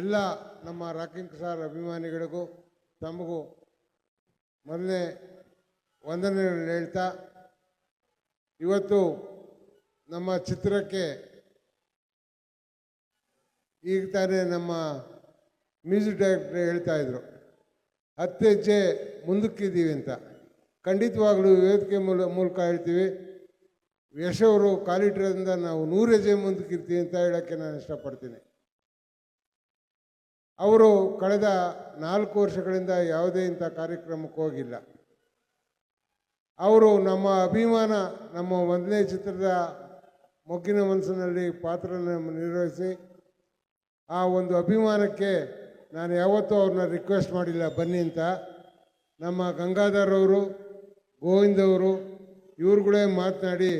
ಎಲ್ಲ ನಮ್ಮ rocking star ಅಭಿಮಾನಿಗಳಿಗೂ ತಮಗೂ ಮೊದಲೇ ವಂದನೆ ಹೇಳ್ತಾ, ಇವತ್ತು ನಮ್ಮ ಚಿತ್ರಕ್ಕೆ ಈಗ ತಾನೇ ನಮ್ಮ ಮ್ಯೂಸಿಕ್ ಡೈರೆಕ್ಟರ್ ಹೇಳ್ತಾ ಇದ್ರು, ಹತ್ತು ಹೆಜ್ಜೆ ಮುಂದಕ್ಕಿದ್ದೀವಿ ಅಂತ. ಖಂಡಿತವಾಗ್ಲೂ ವೇದಿಕೆ ಮೂಲ, ಮೂಲಕ ಹೇಳ್ತೀವಿ ಯಶವರು ಕಾಲಿಟ್ರದಿಂದ ನಾವು ನೂರು ಹೆಜ್ಜೆ ಮುಂದಕ್ಕಿರ್ತೀವಿ ಅಂತ ಹೇಳೋಕ್ಕೆ ನಾನು ಇಷ್ಟಪಡ್ತೀನಿ. ಅವರು ಕಳೆದ ನಾಲ್ಕು ವರ್ಷಗಳಿಂದ ಯಾವುದೇ ಇಂಥ ಕಾರ್ಯಕ್ರಮಕ್ಕೆ ಹೋಗಿಲ್ಲ. ಅವರು ನಮ್ಮ ಅಭಿಮಾನ, ನಮ್ಮ ಒಂದನೇ ಚಿತ್ರದ ಮೊಗ್ಗಿನ ಮನಸ್ಸಿನಲ್ಲಿ ಪಾತ್ರ ನಿರ್ವಹಿಸಿ, ಆ ಒಂದು ಅಭಿಮಾನಕ್ಕೆ ನಾನು ಯಾವತ್ತೂ ಅವ್ರನ್ನ ರಿಕ್ವೆಸ್ಟ್ ಮಾಡಿಲ್ಲ, ಬನ್ನಿ ಅಂತ. ನಮ್ಮ ಗಂಗಾಧರ್ ಅವರು, ಗೋವಿಂದ್ ಅವರು ಇವ್ರುಗಳೇ ಮಾತನಾಡಿ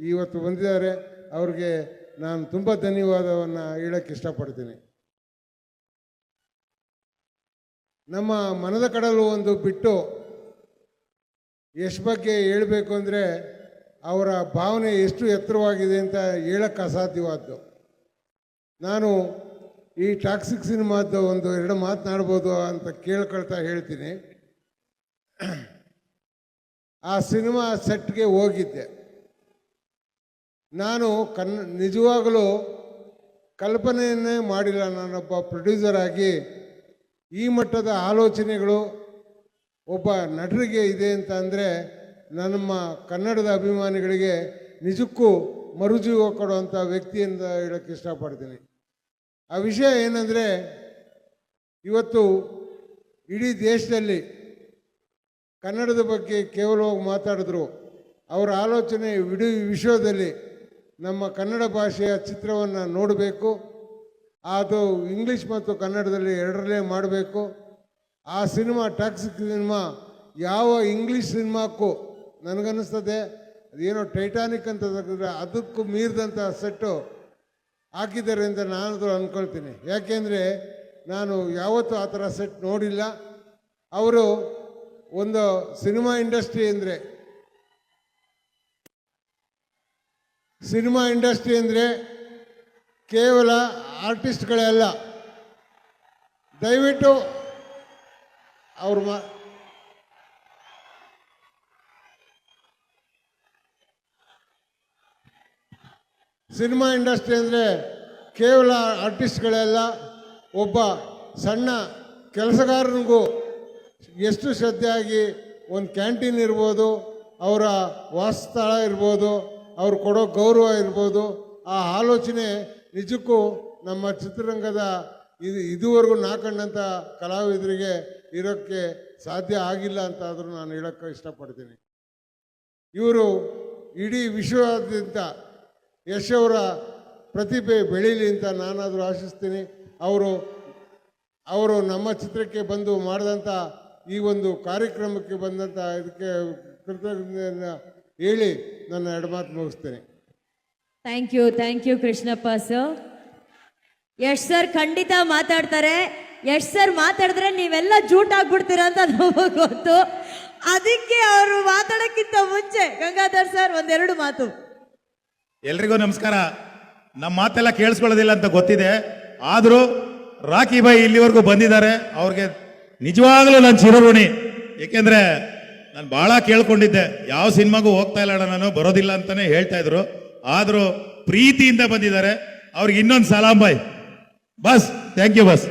ಇವತ್ತು ಬಂದಿದ್ದಾರೆ. ಅವ್ರಿಗೆ ನಾನು ತುಂಬ ಧನ್ಯವಾದವನ್ನು ಹೇಳಕ್ಕೆ ಇಷ್ಟಪಡ್ತೀನಿ. ನಮ್ಮ ಮನದ ಕಡಲು ಒಂದು ಬಿಟ್ಟು ಯಶ್ ಬಗ್ಗೆ ಹೇಳಬೇಕು ಅಂದರೆ ಅವರ ಭಾವನೆ ಎಷ್ಟು ಎತ್ತರವಾಗಿದೆ ಅಂತ ಹೇಳಕ್ಕೆ ಅಸಾಧ್ಯವಾದ್ದು. ನಾನು ಈ ಟಾಕ್ಸಿಕ್ ಸಿನಿಮಾದ್ದು ಒಂದು ಎರಡು ಮಾತನಾಡ್ಬೋದು ಅಂತ ಕೇಳ್ಕೊಳ್ತಾ ಹೇಳ್ತೀನಿ. ಆ ಸಿನಿಮಾ ಸೆಟ್ಗೆ ಹೋಗಿದ್ದೆ. ನಾನು ಕನ್ ನಿಜವಾಗಲೂ ಕಲ್ಪನೆಯನ್ನೇ ಮಾಡಿಲ್ಲ. ನಾನೊಬ್ಬ ಪ್ರೊಡ್ಯೂಸರ್ ಆಗಿ ಈ ಮಟ್ಟದ ಆಲೋಚನೆಗಳು ಒಬ್ಬ ನಟರಿಗೆ ಇದೆ ಅಂತ ಅಂದರೆ ನಮ್ಮ ಕನ್ನಡದ ಅಭಿಮಾನಿಗಳಿಗೆ ನಿಜಕ್ಕೂ ಮರುಜೀವ ಕೊಡುವಂಥ ವ್ಯಕ್ತಿಯಿಂದ ಹೇಳೋಕ್ಕೆ ಇಷ್ಟಪಡ್ತೀನಿ. ಆ ವಿಷಯ ಏನಂದರೆ ಇವತ್ತು ಇಡೀ ದೇಶದಲ್ಲಿ ಕನ್ನಡದ ಬಗ್ಗೆ ಕೇವಲವಾಗಿ ಮಾತಾಡಿದ್ರು, ಅವರ ಆಲೋಚನೆ ಇಡೀ ವಿಶ್ವದಲ್ಲಿ ನಮ್ಮ ಕನ್ನಡ ಭಾಷೆಯ ಚಿತ್ರವನ್ನು ನೋಡಬೇಕು. ಅದು ಇಂಗ್ಲೀಷ್ ಮತ್ತು ಕನ್ನಡದಲ್ಲಿ ಎರಡರಲ್ಲೇ ಮಾಡಬೇಕು. ಆ ಸಿನಿಮಾ ಟಾಕ್ಸಿಕ್ ಸಿನಿಮಾ, ಯಾವ ಇಂಗ್ಲೀಷ್ ಸಿನಿಮಾಕ್ಕೂ ನನಗನ್ನಿಸ್ತದೆ. ಅದೇನೋ ಟೈಟಾನಿಕ್ ಅಂತ ತೆಗೆದ್ರೆ ಅದಕ್ಕೂ ಮೀರಿದಂಥ ಸೆಟ್ಟು ಹಾಕಿದ್ದಾರೆ ಅಂತ ನಾನು ಅಂದ್ಕೊಳ್ತೀನಿ ಯಾಕೆಂದರೆ ನಾನು ಯಾವತ್ತೂ ಆ ಥರ ಸೆಟ್ ನೋಡಿಲ್ಲ. ಅವರು ಒಂದು ಸಿನಿಮಾ ಇಂಡಸ್ಟ್ರಿ ಅಂದರೆ, ಸಿನಿಮಾ ಇಂಡಸ್ಟ್ರಿ ಅಂದರೆ ಕೇವಲ ಆರ್ಟಿಸ್ಟ್ಗಳೇ ಅಲ್ಲ. ದಯವಿಟ್ಟು ಅವ್ರ ಮಾ ಸಿನಿಮಾ ಇಂಡಸ್ಟ್ರಿ ಅಂದರೆ ಕೇವಲ ಆರ್ಟಿಸ್ಟ್ಗಳೆಲ್ಲ ಒಬ್ಬ ಸಣ್ಣ ಕೆಲಸಗಾರನಿಗೂ ಎಷ್ಟು ಶ್ರದ್ಧೆಯಾಗಿ ಒಂದು ಕ್ಯಾಂಟೀನ್ ಇರ್ಬೋದು, ಅವರ ವಾಸಸ್ಥಳ ಇರ್ಬೋದು, ಅವ್ರು ಕೊಡೋ ಗೌರವ ಇರ್ಬೋದು, ಆ ಆಲೋಚನೆ ನಿಜಕ್ಕೂ ನಮ್ಮ ಚಿತ್ರರಂಗದ ಇದು ಇದುವರೆಗೂ ನಾ ಕಂಡಂಥ ಕಲಾವಿದರಿಗೆ ಇರೋಕ್ಕೆ ಸಾಧ್ಯ ಆಗಿಲ್ಲ ಅಂತಾದರೂ ನಾನು ಹೇಳೋಕ್ಕೆ ಇಷ್ಟಪಡ್ತೀನಿ. ಇವರು ಇಡೀ ವಿಶ್ವಾದ್ಯಂತ ಯಶ್ ಅವರ ಪ್ರತಿಭೆ ಬೆಳೀಲಿ ಅಂತ ನಾನಾದರೂ ಆಶಿಸ್ತೀನಿ. ಅವರು ಅವರು ನಮ್ಮ ಚಿತ್ರಕ್ಕೆ ಬಂದು ಮಾಡಿದಂಥ ಈ ಒಂದು ಕಾರ್ಯಕ್ರಮಕ್ಕೆ ಬಂದಂಥ ಇದಕ್ಕೆ ಕೃತಜ್ಞತೆಯನ್ನು ಹೇಳಿ ನನ್ನ ಎಡಮಾತು ಮುಗಿಸ್ತೇನೆ. Thank you thank you Krishnappa sir Yash sir, ಖಂಡಿತ ಮಾತಾಡ್ತಾರೆ. ಯಶ್ ಸರ್, ಮಾತಾಡಿದ್ರೆ ನೀವೆಲ್ಲ ಜೂಟ್ ಆಗ್ಬಿಡ್ತೀರ ಅಂತ ನಮಗೆ ಗೊತ್ತು. ಅದಕ್ಕೆ ಅವರು ಮಾತಾಡೋಕ್ಕಿಂತ ಮುಂಚೆ, ಗಂಗಾಧರ್ ಸರ್, ಒಂದೆರಡು ಮಾತು. ಎಲ್ರಿಗೂ ನಮಸ್ಕಾರ. ನಮ್ಮ ಮಾತೆಲ್ಲ ಕೇಳಿಸ್ಕೊಳ್ಳೋದಿಲ್ಲ ಅಂತ ಗೊತ್ತಿದೆ. ಆದರೂ ರಾಕಿ ಬಾಯಿ ಇಲ್ಲಿವರೆಗೂ ಬಂದಿದ್ದಾರೆ. ಅವ್ರಿಗೆ ನಿಜವಾಗ್ಲೂ ನಾನು ಚಿರಋಣಿ. ಏಕೆಂದ್ರೆ ನಾನು ಬಹಳ ಕೇಳ್ಕೊಂಡಿದ್ದೆ. ಯಾವ ಸಿನಿಮಾಗೂ ಹೋಗ್ತಾ ಇಲ್ಲ ನಾನು, ಬರೋದಿಲ್ಲ ಅಂತಾನೆ ಹೇಳ್ತಾ ಇದ್ರು. ಆದರೂ ಪ್ರೀತಿಯಿಂದ ಬಂದಿದ್ದಾರೆ. ಅವ್ರಿಗೆ ಇನ್ನೊಂದು ಸಲಾಂ ಬಾಯ್. ಬಸ್ ಥ್ಯಾಂಕ್ ಯು ಬಸ್